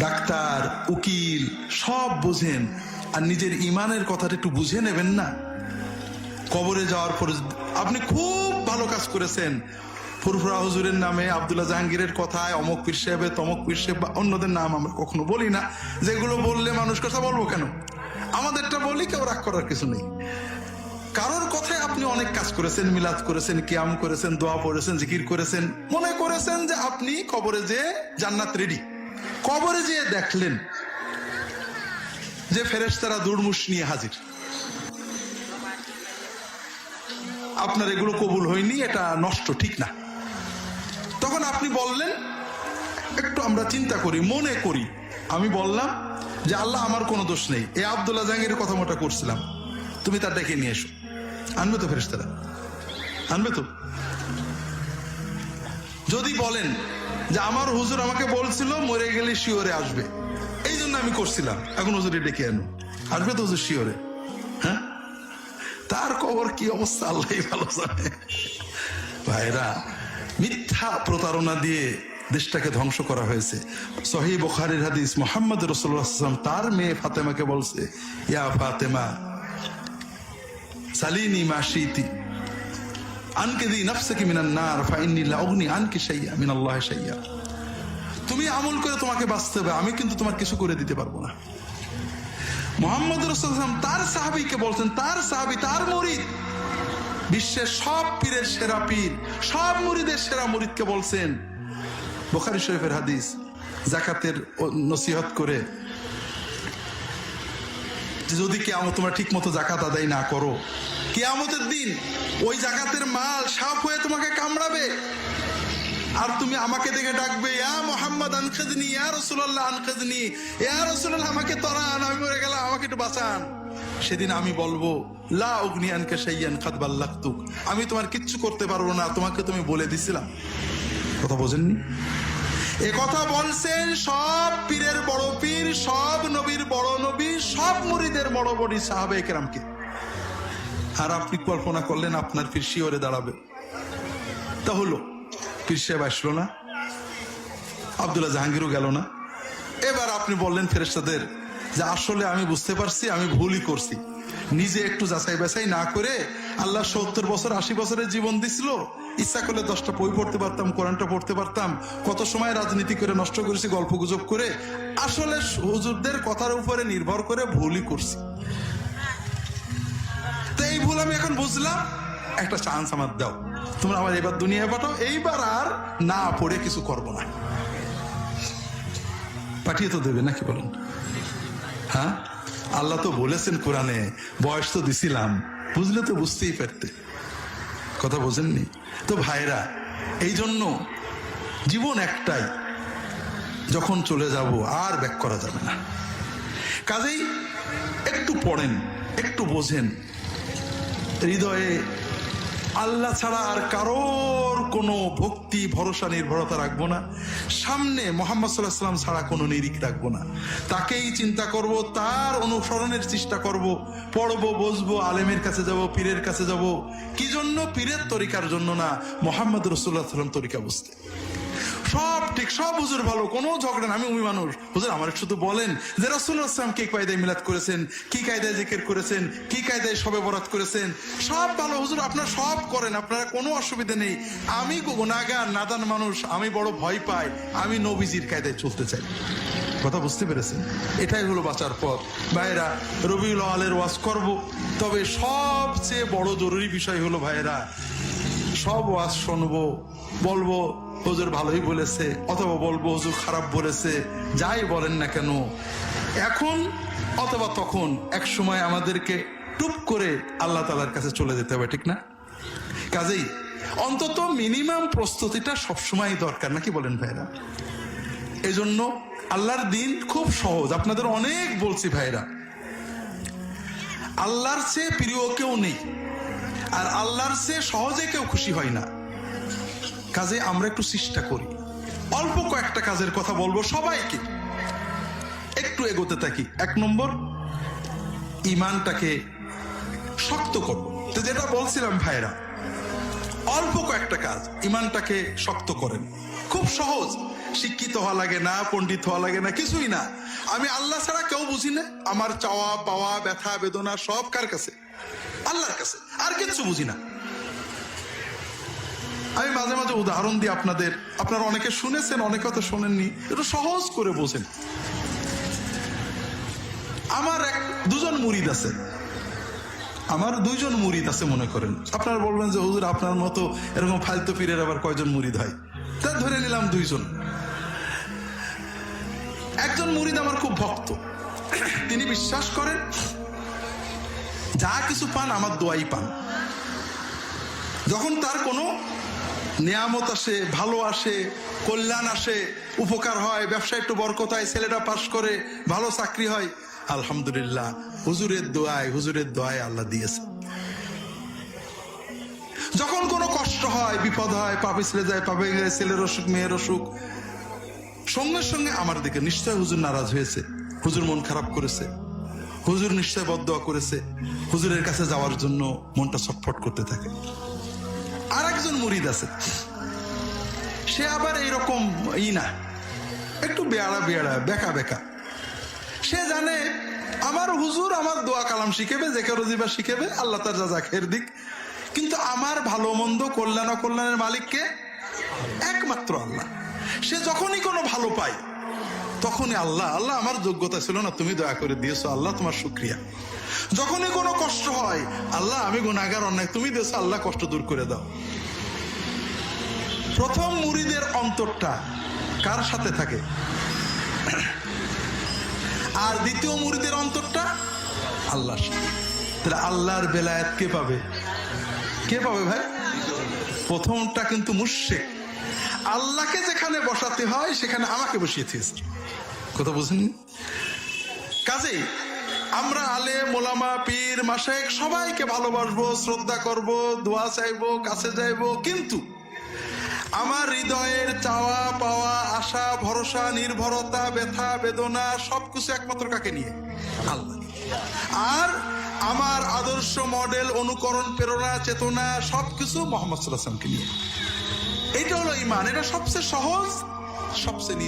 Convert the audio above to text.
Doctor, উকিল, সব বোঝেন। আর নিজের ইমানের কথাটা একটু বুঝে নেবেন না? কবরে যাওয়ার পর আপনি খুব ভালো কাজ করেছেন। ফুরফুরা হুজুরের নামে, আবদুল্লাহ জাহাঙ্গীরের কথায়, অমক পীর সাহেবে তমক পীর সাহেব বা অন্যদের নাম আমরা কখনো বলি না। যেগুলো বললে মানুষ কথা বলব কেন? আমাদেরটা বলি, কেউ রাগ করার কিছু নেই। কারোর কথায় আপনি অনেক কাজ করেছেন, মিলাদ করেছেন, কিয়াম করেছেন, দোয়া পড়েছেন, জিকির করেছেন। মনে করেছেন যে আপনি কবরে যে জান্নাত রেডি কবরে যেয়ে দেখলেন যে ফেরেশতারা দুর্মুষ নিয়ে হাজির। আপনার এগুলো কবুল হয়নি, এটা নষ্ট, ঠিক না। তখন আপনি বললেন, একটু আমরা চিন্তা করি, মনে করি। আমি বললাম যে আল্লাহ আমার কোনো দোষ নেই। এ আবদুল্লাহ জাহাঙ্গীরের কথা মোটা করছিলাম। তুমি তার ডেকে নিয়ে এসো। আনবে তো ফেরেশতারা? আনবে তো? যদি বলেন যে আমার হুজুর আমাকে বলছিল, মরে গেলে শিওরে আসবে। এই জন্য আমি করছিলাম। এখন হুজুরে ডেকে আনো? আসবে তো হুজুর শিওরে। হ্যাঁ? তার কবর কি অবস্থা, আল্লাহ ভালো জানে। ভাইরা, মিথ্যা প্রতারণা দিয়ে দেশটাকে ধ্বংস করা হয়েছে। সহি বখারির হাদিস, মোহাম্মদ রসুল্লাহাম তার মেয়ে ফাতেমাকে বলছে, ইয়া ফাতেমা, সালিনী মাসিতি আনকে দি মিনান নার, ফাইন্নি লাউগনি আনকে শাইয়া, মিনাল্লাহ শাইয়া। তুমি আমল করে তোমাকে বাঁচতে হবে, আমি কিন্তু তোমার কিছু করে দিতে পারব না। মোহাম্মদ রসুলাম তার সাহাবিকে বলছেন, তার সাহাবি, তার মরিদ। বিশ্বের সব পীরের সেরা পীর, সব মুরিদের সেরা মুরিদকে বলছেন, বোখারি শরীফের হাদিস জাকাতের নসিহত করে, যদি কে আমত তোমরা ঠিক মতো জাকাত আদায় না করো কেয়ামতের দিন ওই জাকাতের মাল সাপ হয়ে তোমাকে কামড়াবে। আর তুমি আমাকে দেখে ডাকবে, ইয়া মোহাম্মদ আনখেদনি ইয়া রসুল্লাহ আনখেদনি ইয়া রসুল্লাহ আমাকে তরান, আমি মরে গেলাম, আমাকে একটু বাঁচান। সেদিন আমি বলব, লা অগ্নি আনকে সাইয়ান খাদবাল লাখতুক আমি তোমার কিচ্ছু করতে পারব না, তোমাকে তুমি বলে দিছিলাম। কথা বোঝেননি? এ কথা বলছেন সব পীরের বড় পীর, সব নবীর বড় নবী, সব মুরিদের বড় বড় সাহাবে কেরামকে। আর আপনি কল্পনা করলেন আপনার পীর শিওরে দাঁড়াবে। তা হলো, পীর সাহেব আসলো না, আবদুল্লাহ জাহাঙ্গীরও গেল না। এবার আপনি বললেন ফেরেস্তাদের যে, আসলে আমি বুঝতে পারছি, আমি ভুলই করছি। নিজে একটু যাচাই বাছাই না করে আল্লাহ সত্তর বছর, আশি বছরের জীবন দিছিল। ইচ্ছা করলে দশটা বই পড়তে পারতাম, কোরআনটা পড়তে পারতাম। কত সময় রাজনীতি করে নষ্ট করেছি, গল্প গুজব করে। আসলে হুজুরদের কথার উপরে নির্ভর করে ভুলই করছি। এই ভুল আমি এখন বুঝলাম। একটা চান্স আমার দাও। তোমরা আমার এবার দুনিয়ায় পাঠাও। এইবার আর না পড়ে কিছু করব না। পাঠিয়ে তো দেবে নাকি বলুন? হ্যাঁ? আল্লাহ তো বলেছেন কোরআনে, বয়স তো দিছিলাম। বুঝলে তো বুঝতেই পারতে। কথা বোঝেননি? তো ভাইরা এই জন্য জীবন একটাই। যখন চলে যাব আর ব্যাক করা যাবে না। কাজেই একটু পড়েন, একটু বোঝেন। হৃদয়ে আল্লাহ ছাড়া আর কারোর কোনো ভক্তি, ভরসা, নির্ভরতা রাখব না। সামনে মোহাম্মদ সাল্লাহ সাল্লাম ছাড়া কোনো নিরিখ রাখব না। তাকেই চিন্তা করব, তার অনুসরণের চেষ্টা করব, পড়ব, বসবো, আলেমের কাছে যাব, পীরের কাছে যাব। কি জন্য? পীরের তরিকার জন্য না, মোহাম্মদ রসুল্লাহ সাল্লাম তরিকা বুঝতে ঠিক সব হুজুর ভালো, কোনো ঝগড়া আমি উমি মানুষ। হুজুর, আমার শুধু বলেন যে রাসুল্লাহ আসলাম কি কায়দায় মিলাদ করেছেন, কি কায়দায় জিকির করেছেন, কি কায়দায় সবে বরাত করেছেন, সব ভালো। হুজুর, আপনারা সব করেন, আপনারা কোনো অসুবিধা নেই। আমি গুণাগার, নাদান মানুষ, আমি বড় ভয় পাই, আমি নবীজির কায়দায় চলতে চাই। কথা বুঝতে পেরেছেন? এটাই হলো বাঁচার পথ। ভাইরা রবিউল আলের ওয়াজ করব, তবে সবচেয়ে বড় জরুরি বিষয় হলো ভাইরা সব ওয়াজ শুনব, বলব হুজুর ভালোই বলেছে, অথবা বলব হুজুর খারাপ বলেছে, যাই বলেন না কেন। এখন অথবা তখন এক সময় আমাদেরকে টুপ করে আল্লাহ তালার কাছে চলে যেতে হবে, ঠিক না? কাজেই অন্তত মিনিমাম প্রস্তুতিটা সবসময় দরকার, নাকি বলেন ভাইরা? এই জন্য আল্লাহর দিন খুব সহজ, আপনাদের অনেক বলছি ভাইরা। আল্লাহর চেয়ে প্রিয় কেউ নেই, আর আল্লাহর চেয়ে সহজে কেউ খুশি হয় না। কাজে আমরা একটু চেষ্টা করি। অল্প কয়েকটা কাজের কথা বলব সবাইকে। একটু এগোতে থাকি। এক নম্বর, ইমানটাকে শক্ত করব। তো যেটা বলছিলাম ভাইরা অল্প কয়েকটা কাজ ইমানটাকে শক্ত করেন। খুব সহজ। শিক্ষিত হওয়া লাগে না, পণ্ডিত হওয়া লাগে না, কিছুই না। আমি আল্লাহ ছাড়া কেউ বুঝি না। আমার চাওয়া পাওয়া ব্যথা, বেদনা সব কার কাছে? আল্লাহর কাছে। আর কিছু বুঝি না। মাঝে মাঝে উদাহরণ দিই আপনাদের, আপনারা অনেকে শুনেছেন, অনেকে হয়তো শোনেননি, একটু সহজ করে বোঝেন। আমার এক, দুজন মুরিদ আছে। আমার দুইজন মুরিদ আছে মনে করেন। আপনারা বলবেন যে, হুজুর, আপনার মতো এরকম ফালতু পীরের আবার কয়জন মুরিদ হয়? তা ধরে নিলাম দুইজন। একজন মুরিদ আমার খুব ভক্ত। তিনি বিশ্বাস করেন, যা কিছু পান আমার দোয়াই পান। যখন তার কোনো নিয়ামত আসে, ভালো আসে, কল্যাণ আসে, উপকার হয় ব্যবসা একটু বরকত হয়, ছেলেটা পাশ করে, ভালো চাকরি হয়। আলহামদুলিল্লাহ, হুজুরের দোয়ায় হুজুরের দোয়ায় আল্লাহ দিয়েছে। যখন কোনো কষ্ট হয়, বিপদ হয়, পাপে ছেলে যায়, পাপে গেলে ছেলের অসুখ, মেয়ের অসুখ, সঙ্গে সঙ্গে আমার দিকে নিশ্চয় হুজুর নারাজ হয়েছে। হুজুর মন খারাপ করেছে। হুজুর নিশ্চয় বদয়া করেছে। হুজুরের কাছে যাওয়ার জন্য মনটা ছটফট করতে থাকে। মুরিদ আছে সে আবার এইরকম ই না, একটু বেয়াড়া বেয়াড়া, বেকা বেকা। সে জানে, আমার হুজুর আমার দোয়া কালাম শিখেবে কেউ রোজিবা শিখেবে, আল্লাহ তার যা খের দিক। কিন্তু আমার ভালো মন্দ কল্যাণ অকল্যাণের মালিককে একমাত্র আল্লাহ। সে যখনই কোনো ভালো পায়, তখনই আল্লাহ আল্লাহ আমার যোগ্যতা ছিল না, তুমি দয়া করে দিয়েছ, আল্লাহ তোমার শুক্রিয়া। যখনই কোনো কষ্ট হয়, আল্লাহ আমি গুণাগার অন্যায় তুমি দিয়েছ, আল্লাহ কষ্ট দূর করে দাও। প্রথম মুড়িদের অন্তরটা কার সাথে থাকে? আর দ্বিতীয় মুরিদের অন্তরটা আল্লাহর সাথে। তাহলে আল্লাহর বেলায়েত কে পাবে? কে পাবে ভাই? প্রথমটা কিন্তু মুর্শেক আল্লাহকে যেখানে বসাতে হয়, সেখানে আমাকে বসিয়ে বসিয়েছিস কথা বুঝেন কাজেই আমরা আলে মোলামা পীর মাসেক সবাইকে ভালোবাসবো, শ্রদ্ধা করব, দোয়া চাইব, কাছে যাইবো, কিন্তু আমার হৃদয়ের চাওয়া পাওয়া, আশা, ভরসা, নির্ভরতা, ব্যথা, বেদনা, সবকিছু একমাত্র কাকে নিয়ে? আল্লাহ আর আমার আদর্শ মডেল, অনুকরণ, প্রেরণা, চেতনা, সবকিছু মোহাম্মদ সাল্লাহামকে নিয়ে। এটা হলো ইমান। এটা সবচেয়ে সহজ, সবচেয়ে